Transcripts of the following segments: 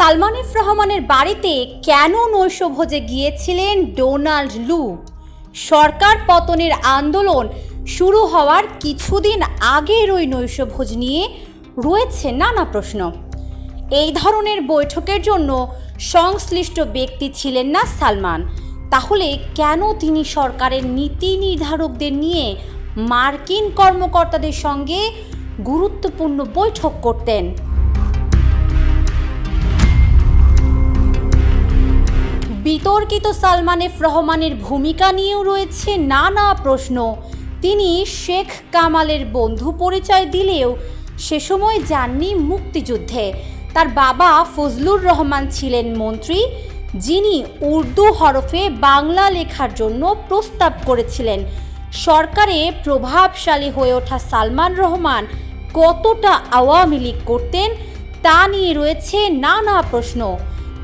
Salman F রহমানের বাড়িতে কেন নৈশভোজে গিয়েছিলেন ডোনাল্ড লু? সরকার পতনের আন্দোলন শুরু হওয়ার কিছুদিন আগের ওই নৈশভোজ নিয়ে রয়েছে নানা প্রশ্ন। এই ধরনের বৈঠকের জন্য সংশ্লিষ্ট ব্যক্তি ছিলেন না সালমান। তাহলে কেন তিনি সরকারের নীতি নির্ধারকদের নিয়ে মার্কিন কর্মকর্তাদের সঙ্গে গুরুত্বপূর্ণ বৈঠক করতেন? বিতর্কিত সালমান এফ রহমানের ভূমিকা নিয়েও রয়েছে নানা প্রশ্ন। তিনি শেখ কামালের বন্ধু পরিচয় দিলেও সে সময় যাননি মুক্তিযুদ্ধে। তার বাবা ফজলুর রহমান ছিলেন মন্ত্রী, যিনি উর্দু হরফে বাংলা লেখার জন্য প্রস্তাব করেছিলেন। সরকারে প্রভাবশালী হয়ে ওঠা সালমান রহমান কতটা আওয়ামী লীগ করতেন তা নিয়ে রয়েছে নানা প্রশ্ন।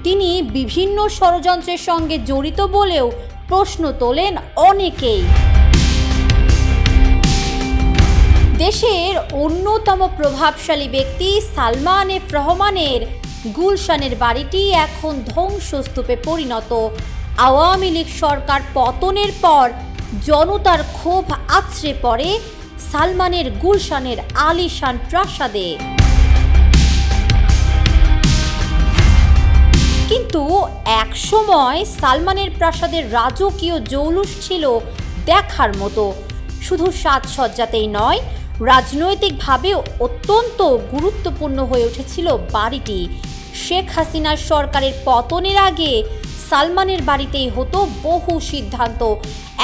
তিনি বিভিন্ন ষড়যন্ত্রের সঙ্গে জড়িত বলেও প্রশ্ন তোলেন অনেকেই। দেশের অন্যতম প্রভাবশালী ব্যক্তি সালমান এফ রহমানের গুলশানের বাড়িটি এখন ধ্বংসস্তূপে পরিণত। আওয়ামী লীগ সরকার পতনের পর জনতার ক্ষোভ আছড়ে পড়ে সালমানের গুলশানের আলিশান প্রাসাদে। কিন্তু একসময় সালমানের প্রাসাদের রাজকীয় জৌলুস ছিল দেখার মতো। শুধু সাজসজ্জাতেই নয় রাজনৈতিকভাবেও অত্যন্ত গুরুত্বপূর্ণ হয়ে উঠেছিল বাড়িটি। শেখ হাসিনার সরকারের পতনের আগে সালমানের বাড়িতেই হতো বহু সিদ্ধান্ত,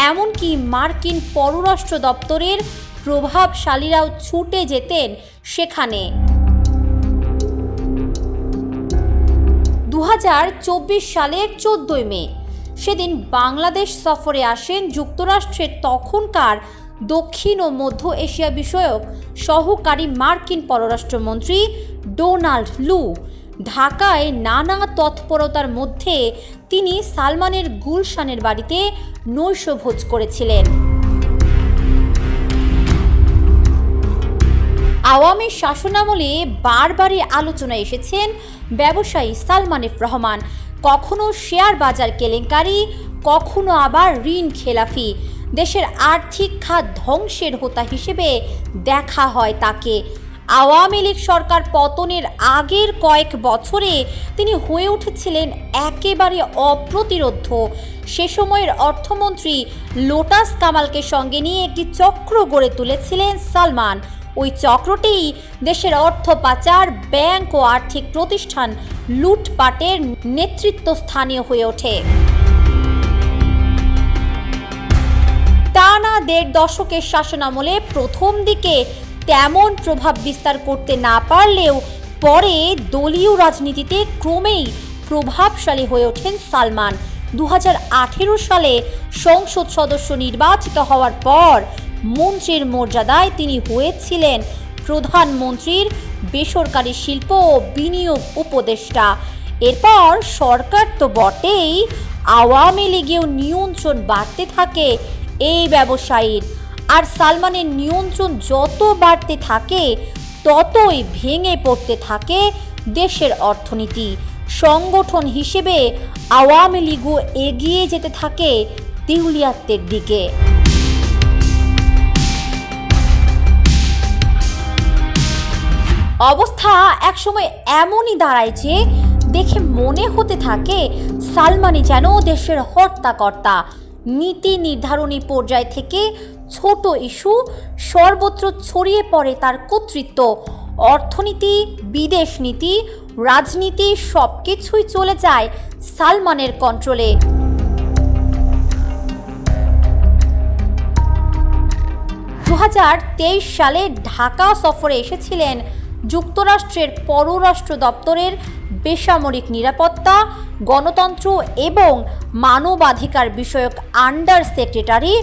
এমনকি মার্কিন পররাষ্ট্র দপ্তরের প্রভাবশালীরাও ছুটে যেতেন সেখানে। সালের চোদ্দই মে। সেদিন বাংলাদেশ সফরে আসেন যুক্তরাষ্ট্রের তখনকার দক্ষিণ ও মধ্য এশিয়া বিষয়ক সহকারী মার্কিন পররাষ্ট্রমন্ত্রী ডোনাল্ড লু। ঢাকায় নানা তৎপরতার মধ্যে তিনি সালমানের গুলশানের বাড়িতে নৈশভোজ করেছিলেন। আওয়ামী শাসনামলে বারবারই আলোচনায় এসেছেন ব্যবসায়ী সালমান রহমান। কখনো শেয়ার বাজার কেলেঙ্কারি, কখনো আবার ঋণ খেলাফি। দেশের আর্থিক খাত ধ্বংসের হোতা হিসেবে দেখা হয় তাকে। আওয়ামী লীগ সরকার পতনের আগের কয়েক বছরে তিনি হয়ে উঠেছিলেন একেবারে অপ্রতিরোধ্য। সে সময়ের অর্থমন্ত্রী লোটাস কামালকে সঙ্গে নিয়ে একটি চক্র গড়ে তুলেছিলেন সালমান। ওই চক্রটিই দেশের অর্থ পাচার, ব্যাংক ও আর্থিক প্রতিষ্ঠান লুটপাটের নেতৃত্ব স্থানীয় হয়ে ওঠে। টানা দেড় দশকের শাসনামলে প্রথম দিকে তেমন প্রভাব বিস্তার করতে না পারলেও পরে দলীয় রাজনীতিতে ক্রমেই প্রভাবশালী হয়ে ওঠেন সালমান। দু হাজার আঠেরো সালে সংসদ সদস্য নির্বাচিত হওয়ার পর মন্ত্রীর মর্যাদায় তিনি হয়েছিলেন প্রধানমন্ত্রীর বেসরকারি শিল্প ও বিনিয়োগ উপদেষ্টা। এরপর সরকার তো বটেই, আওয়ামী লীগেও নিয়ন্ত্রণ বাড়তে থাকে এই ব্যবসায়ীর। আর সালমানের নিয়ন্ত্রণ যত বাড়তে থাকে, ততই ভেঙে পড়তে থাকে দেশের অর্থনীতি। সংগঠন হিসেবে আওয়ামী লীগও এগিয়ে যেতে থাকে দেউলিয়াত্বের দিকে। অবস্থা একসময় এমনই দাঁড়ায় যে দেখে মনে হতে থাকে সালমানি যেন দেশের হর্তাকর্তা। নীতি নির্ধারণী পর্যায় থেকে ছোট ইস্যু, সর্বত্র ছড়িয়ে পড়ে তার কর্তৃত্ব। অর্থনীতি, বিদেশ নীতি, রাজনীতি সব কিছুই চলে যায় সালমানের কন্ট্রোলে। দু হাজার তেইশ সালে ঢাকা সফরে এসেছিলেন যুক্তরাষ্ট্রের পররাষ্ট্র দপ্তরের বেসামরিক নিরাপত্তা, গণতন্ত্র এবং মানবাধিকার বিষয়ক আন্ডার সেক্রেটারি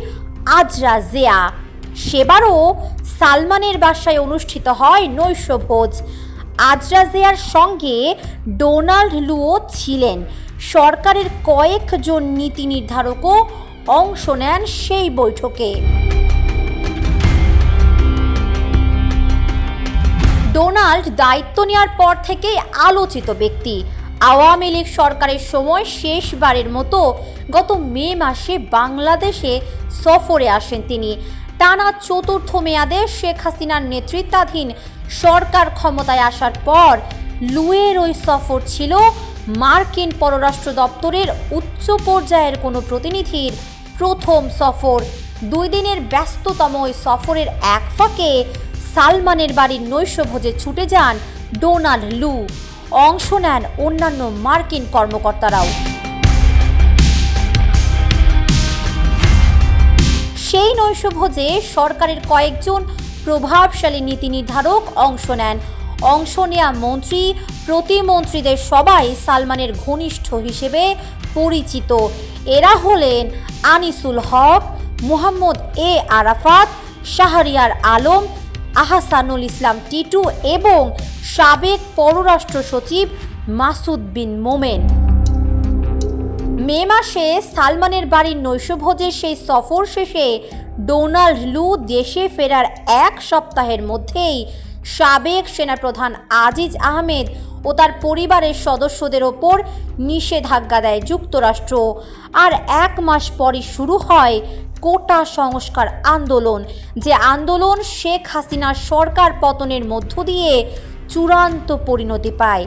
আজরা জিয়া সেবারও সালমানের বাসায় অনুষ্ঠিত হয় নৈশভোজ। আজরা জিয়ার সঙ্গে ডোনাল্ড লুও ছিলেন। সরকারের কয়েকজন নীতি নির্ধারকও অংশ নেন সেই বৈঠকে। ডোনাল্ড দায়িত্ব নেওয়ার পর থেকেই আলোচিত ব্যক্তি। আওয়ামী লীগ সরকারের সময় শেষবারের মতো গত মে মাসে বাংলাদেশে সফরে আসেন তিনি। টানা চতুর্থ মেয়াদে শেখ হাসিনার নেতৃত্বাধীন সরকার ক্ষমতায় আসার পর লুয়ের ওই সফর ছিল মার্কিন পররাষ্ট্র দপ্তরের উচ্চ পর্যায়ের কোনো প্রতিনিধির প্রথম সফর। দুই দিনের ব্যস্ততম ওই সফরের এক ফাঁকে সালমানের বাড়ির নৈশভোজে ছুটে যান ডোনাল্ড লু। অংশ নেন অন্যান্য মার্কিন কর্মকর্তারাও। সেই নৈশভোজে সরকারের কয়েকজন প্রভাবশালী নীতি নির্ধারক অংশ নেন। অংশ নেয়া মন্ত্রী, প্রতিমন্ত্রীদের সবাই সালমানের ঘনিষ্ঠ হিসেবে পরিচিত। এরা হলেন আনিসুল হক, মুহাম্মদ এ আরাফাত, শাহরিয়ার আলম আহসানুল ইসলাম টিটু এবং সাবেক পররাষ্ট্র সচিব মাসুদ বিন মোমেন। মে মাসে সালমানের বাড়ির নৈশভোজের সেই সফর শেষে ডোনাল্ড লু দেশে ফেরার এক সপ্তাহের মধ্যেই সাবেক সেনাপ্রধান আজিজ আহমেদ ও তার পরিবারের সদস্যদের ওপর নিষেধাজ্ঞা দেয় যুক্তরাষ্ট্র। আর এক মাস পরই শুরু হয় কোটা সংস্কার আন্দোলন যে আন্দোলন শেখ হাসিনার সরকার পতনের মধ্য দিয়ে চূড়ান্ত পরিণতি পায়।